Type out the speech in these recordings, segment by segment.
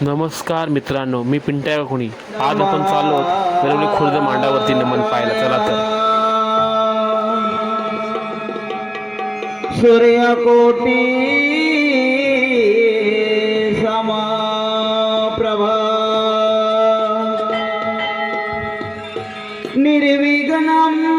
नमस्कार मित्रांनो मी पिंट्या कोणी आज आपण चाललो वेळोवेळी खुर्द मांडावरती नमन पाहायला. चला तर. सूर्यकोटी समा निर्विघ्नम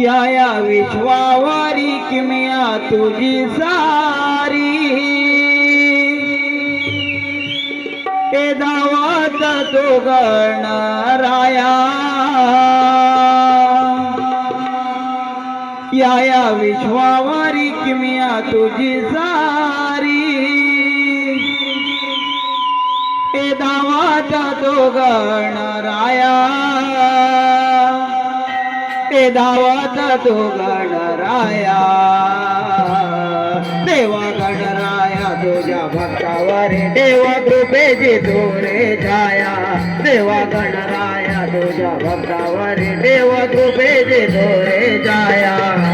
या या विश्वावारी किमया तुझी सारी। हे दावाचा तो गणराया या या विश्वावारी किमया तुझी सारी। हे दावाचा तो गणराया वाटे धावत तो गणराया. देवा गणराया तुझ्या भक्तावर देवा कृपेची दोरे छाया. देवा गणराया तुझ्या भक्तावर देवा कृपेची दोरे छाया.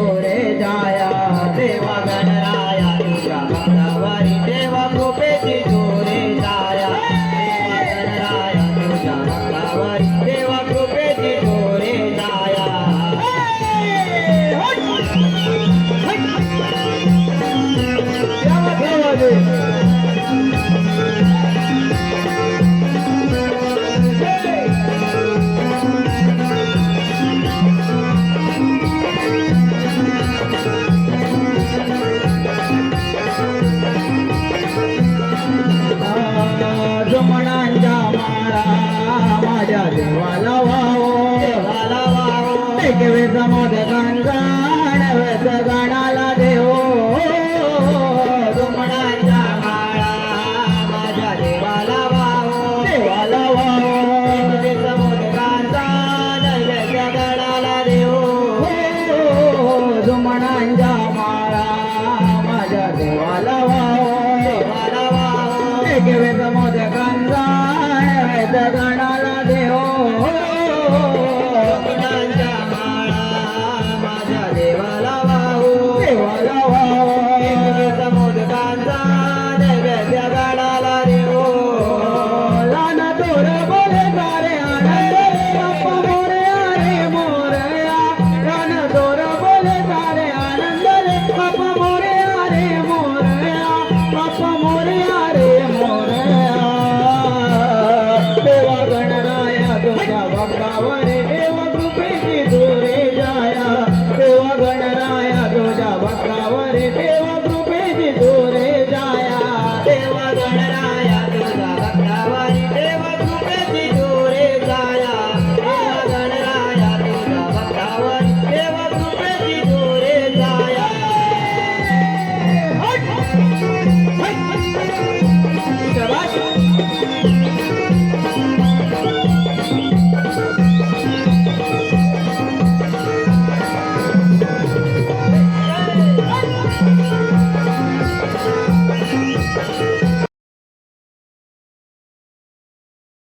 amore சகாணவ சகாணா hora. É